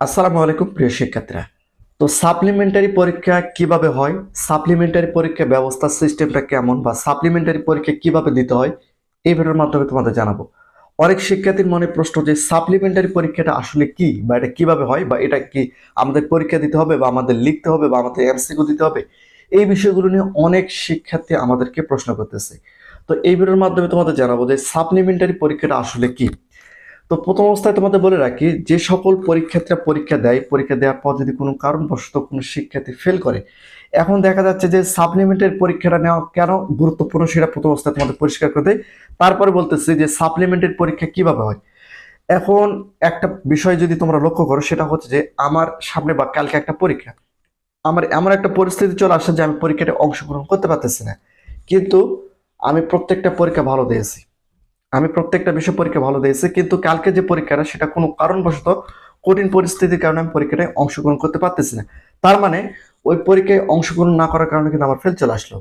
আসসালামু আলাইকুম, প্রিয় শিক্ষার্থীরা। তো সাপ্লিমেন্টারি পরীক্ষা কীভাবে হয়? সাপ্লিমেন্টারি পরীক্ষা ব্যবস্থা সিস্টেমটা কেমন বা সাপ্লিমেন্টারি পরীক্ষা কীভাবে দিতে হয়? এই ভিডিওর মাধ্যমে তোমাদের জানাব। অনেক শিক্ষার্থীর মনে প্রশ্ন যে সাপ্লিমেন্টারি পরীক্ষাটা আসলে কি বা এটা কীভাবে হয় বা এটা কি আমাদের পরীক্ষা দিতে হবে বা আমাদের লিখতে হবে বা আমাদের এমসিকিউ দিতে হবে? এই বিষয়গুলো নিয়ে অনেক শিক্ষার্থী আমাদেরকে প্রশ্ন করতেছে। তো এই ভিডিওর মাধ্যমে তোমাদের জানাব যে সাপ্লিমেন্টারি পরীক্ষাটা আসলে কি? তো প্রথম অবস্থায় তোমাদের বলে রাখি, যে সকল পরীক্ষার্থীরা পরীক্ষা দেয়, পরীক্ষা দেওয়ার পর যদি কোনো কারণবশত কোনো শিক্ষার্থী ফেল করে, এখন দেখা যাচ্ছে যে সাপ্লিমেন্টের পরীক্ষাটা নেওয়া কেন গুরুত্বপূর্ণ সেটা প্রথম অবস্থায় তোমাদের পরিষ্কার করে দেয় তারপরে বলতেছি যে সাপ্লিমেন্টের পরীক্ষা কীভাবে হয়? এখন একটা বিষয় যদি তোমরা লক্ষ্য করো, সেটা হচ্ছে যে আমার সামনে বা কালকে একটা পরীক্ষা। আমার এমন একটা পরিস্থিতি চলে আসে যে আমি পরীক্ষাটা অংশগ্রহণ করতে পারতেছি না। কিন্তু আমি প্রত্যেকটা পরীক্ষা ভালো দিয়েছি। আমি প্রত্যেকটা বিষয় পরীক্ষা ভালো দিয়েছি, কিন্তু কালকে যে পরীক্ষাটা, সেটা কোনো কারণবশত কঠিন পরিস্থিতির কারণে আমি পরীক্ষাটায় অংশগ্রহণ করতে পারতেছি না। তার মানে ওই পরীক্ষায় অংশগ্রহণ না করার কারণে কিন্তু আমার ফেল চলে আসলো।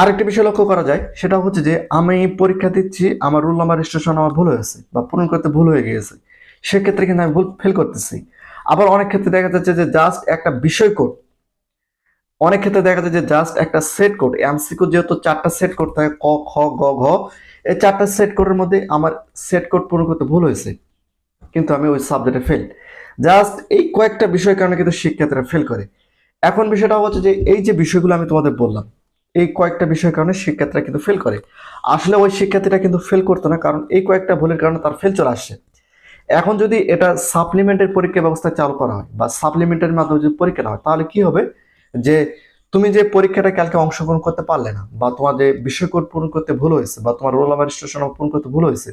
আরেকটি বিষয় লক্ষ্য করা যায়, সেটা হচ্ছে যে, আমি পরীক্ষা দিচ্ছি, আমার রোল নাম্বার রেজিস্ট্রেশন আমার ভুল হয়েছে বা পূরণ করতে ভুল হয়ে গিয়েছে। সেক্ষেত্রে কিন্তু আমি ভুল ফেল করতেছি। আবার অনেক ক্ষেত্রে দেখা যাচ্ছে যে জাস্ট একটা বিষয় কোড অনেক ক্ষেত্রে দেখা যায় যে জাস্ট একটা সেট কোড এমসিকিউ যেহেতু চারটা সেট কোড থাকে, ক, খ, গ, ঘ, এই চারটা সেট কোডের মধ্যে আমার সেট কোড পূরণ করতে ভুল হয়েছে, কিন্তু আমি ওই সাবজেক্টে ফেল জাস্ট এই কয়েকটা বিষয়ের কারণে কিন্তু শিক্ষার্থীরা ফেল করে। এখন বিষয়টা হচ্ছে যে এই যে বিষয়গুলো আমি তোমাদের বললাম, এই কয়েকটা বিষয়ের কারণে শিক্ষার্থীরা কিন্তু ফেল করে। আসলে ওই শিক্ষার্থীরা কিন্তু ফেল করতো না, কারণ এই কয়েকটা ভুলের কারণে তার ফেল চলে আসছে। এখন যদি এটা সাপ্লিমেন্টের পরীক্ষা ব্যবস্থা চালু করা হয় বা সাপ্লিমেন্টের মাধ্যমে যদি পরীক্ষা হয়, তাহলে কি হবে? যে তুমি যে পরীক্ষাটা কালকে অংশগ্রহণ করতে পারলে না, বা তোমার যে বিষয় কোড পূরণ করতে ভুল হয়েছে, বা তোমার রোল নাম্বার রেজিস্ট্রেশন পূরণ করতে ভুল হয়েছে,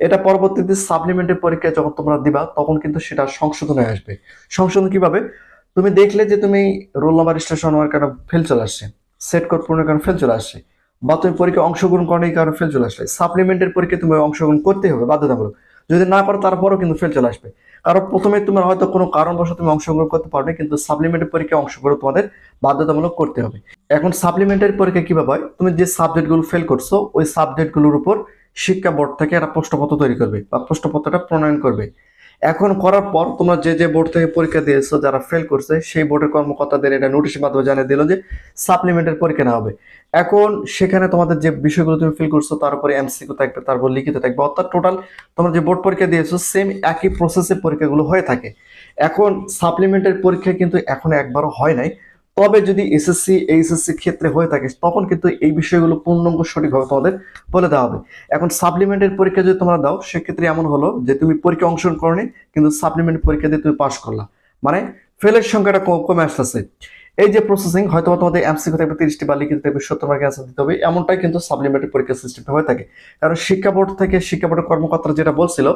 এটা পরবর্তীতে সাপ্লিমেন্টের পরীক্ষায় যখন তোমরা দিবা, তখন কিন্তু সেটা সংশোধন আসবে। সংশোধন কীভাবে? তুমি দেখলে যে তুমি রোল নাম্বার রেজিস্ট্রেশন হওয়ার কারণে ফেল চলে আসছে সেট কোড পূরণের কারণে ফেল চলে আসছে, বা তুমি পরীক্ষায় অংশগ্রহণ করার কারণে ফেল চলে আসলে। সাপ্লিমেন্টের পরীক্ষায় তুমি অংশগ্রহণ করতে হবে, বাধ্যতামূলক। যদি না করো, তারপরও কিন্তু ফেল চলে আসবে। কারণ প্রথমে তোমার হয়তো কোনো কারণবশত তুমি অংশগ্রহণ করতে পারবে, কিন্তু সাপ্লিমেন্টারি পরীক্ষায় অংশগ্রহণ তোমাদের বাধ্যতামূলক করতে হবে। এখন সাপ্লিমেন্টারি পরীক্ষা কীভাবে হয় তুমি যে সাবজেক্টগুলো ফেল করছ, ওই সাবজেক্টগুলোর উপর শিক্ষা বোর্ড থেকে একটা প্রশ্নপত্র তৈরি করবে বা প্রশ্নপত্রটা প্রণয়ন করবে। এখন করার পর তোমরা যে যে বোর্ড থেকে পরীক্ষা দিয়েছ, যারা ফেল করছে, সেই বোর্ডের কর্মকর্তাদের এটা নোটিশের মাধ্যমে জানিয়ে দিল যে সাপ্লিমেন্টের পরীক্ষা নেওয়া হবে। এখন সেখানে তোমাদের যে বিষয়গুলো তুমি ফিল করছ তার উপরে এমসিকিউ থাকবে, তারপর লিখিত থাকবে, অর্থাৎ টোটাল তোমরা যে বোর্ড পরীক্ষা দিয়েছ সেম একই প্রসেসে পরীক্ষাগুলো হয়ে থাকে। এখন সাপ্লিমেন্টের পরীক্ষা কিন্তু এখন একবারও হয় নাই। তবে যদি এসএসসি এইচএসসি ক্ষেত্রে হয়ে থাকে, তখন কিন্তু এই বিষয়গুলো পূর্ণাঙ্গ সঠিকভাবে তোমাদের বলে দেওয়া হবে। এখন সাপ্লিমেন্টের পরীক্ষা যদি তোমরা দাও, সেক্ষেত্রে এমন হলো যে তুমি পরীক্ষা অংশগ্রহণ করনি, কিন্তু সাপ্লিমেন্ট পরীক্ষা দিয়ে তুমি পাশ করলা। মানে ফেলের সংখ্যাটা কমে আসতেছে। এই যে প্রসেসিং হয়তো তোমাদের এমসিকিউ থাকবে তিরিশটি বা লিখিত থাকবে সত্তর মার্কের অ্যান্সার দিতে হবে, এমনটাই কিন্তু সাপ্লিমেন্টারি পরীক্ষা সিস্টেমটা হয়ে থাকে। কারণ শিক্ষা বোর্ড থেকে, শিক্ষা বোর্ডের কর্মকর্তারা যেটা বলছিল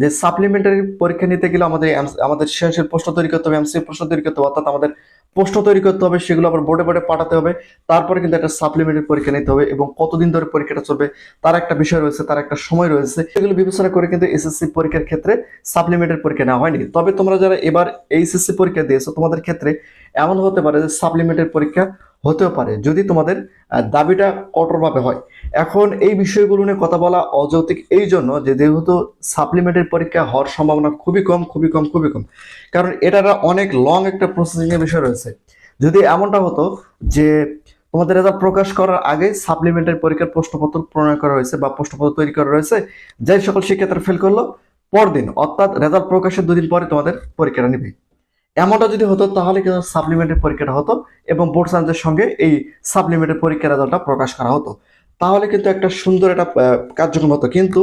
যে সাপ্লিমেন্টারি পরীক্ষা নিতে গেলে আমাদের আমাদের সৃজনশীল প্রশ্ন তৈরি করতে হবে এমসি প্রশ্ন তৈরি করতে হবে, অর্থাৎ আমাদের প্রশ্ন তৈরি করতে হবে, সেগুলো আবার বোর্ডে বোর্ডে পাঠাতে হবে। তারপরে কিন্তু একটা সাপ্লিমেন্টারি পরীক্ষা নিতে হবে এবং কতদিন ধরে পরীক্ষাটা চলবে, তার একটা বিষয় রয়েছে, তার একটা সময় রয়েছে। সেগুলো বিবেচনা করে কিন্তু এসএসসি পরীক্ষার ক্ষেত্রে সাপ্লিমেন্টারি পরীক্ষা নেওয়া হয়নি। তবে তোমরা যারা এবার এইচএসসি পরীক্ষা দিয়েছ, তোমাদের ক্ষেত্রে এমন হতে পারে যে সাপ্লিমেন্টারি পরীক্ষা হতেও পারে, যদি তোমাদের দাবিটা কঠোরভাবে হয়। এখন এই বিষয়গুলো নিয়ে কথা বলা অযৌক্তিক এই জন্য যে যেহেতু সাপ্লিমেন্টারি পরীক্ষা হওয়ার সম্ভাবনা খুবই কম খুবই কম খুবই কম। কারণ এটার অনেক লং একটা প্রসেসিং এর বিষয় রয়েছে। যদি এমনটা হতো যে তোমাদের রেজাল্ট প্রকাশ করার আগে সাপ্লিমেন্টারি পরীক্ষার প্রশ্নপত্র প্রণয়ন করা হয়েছে বা প্রশ্নপত্র তৈরি করা রয়েছে যে সকল শিক্ষার্থীরা ফেল করল, পরদিন অর্থাৎ রেজাল্ট প্রকাশের দুদিন পরে তোমাদের পরীক্ষাটা নিবে। এমনটা যদি হতো, তাহলে কিন্তু সাপ্লিমেন্টারি পরীক্ষাটা হতো এবং বোর্ড সায়েন্সের সঙ্গে এই সাপ্লিমেন্টারি পরীক্ষার রেজাল্টটা প্রকাশ করা হতো। তাহলে কিন্তু একটা সুন্দর একটা কার্যক্রম হতো। কিন্তু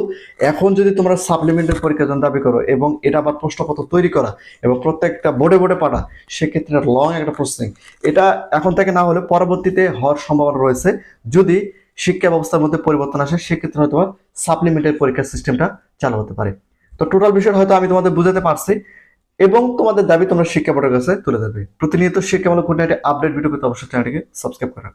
এখন যদি তোমরা সাপ্লিমেন্টারি পরীক্ষার জন্য দাবি করো এবং এটা আবার প্রশ্নপত্র তৈরি করা এবং প্রত্যেকটা বোর্ডে বোর্ডে পাঠা, সেক্ষেত্রে লং একটা প্রসেসিং এটা এখন থেকে না হলে পরবর্তীতে হওয়ার সম্ভাবনা রয়েছে। যদি শিক্ষা ব্যবস্থার মধ্যে পরিবর্তন আসে, সেক্ষেত্রে হয়তো সাপ্লিমেন্টারি পরীক্ষার সিস্টেমটা চালু হতে পারে। তো টোটাল বিষয় হয়তো আমি তোমাদের বুঝাতে পারছি। এবং তোমাদের দাবি তোমরা শিক্ষা বোর্ডের কাছে তুলে দেবে প্রতিনিয়ত শিক্ষামূলক কোন আপডেট ভিডিও পেতে অবশ্যই চ্যানেলটিকে সাবস্ক্রাইব করা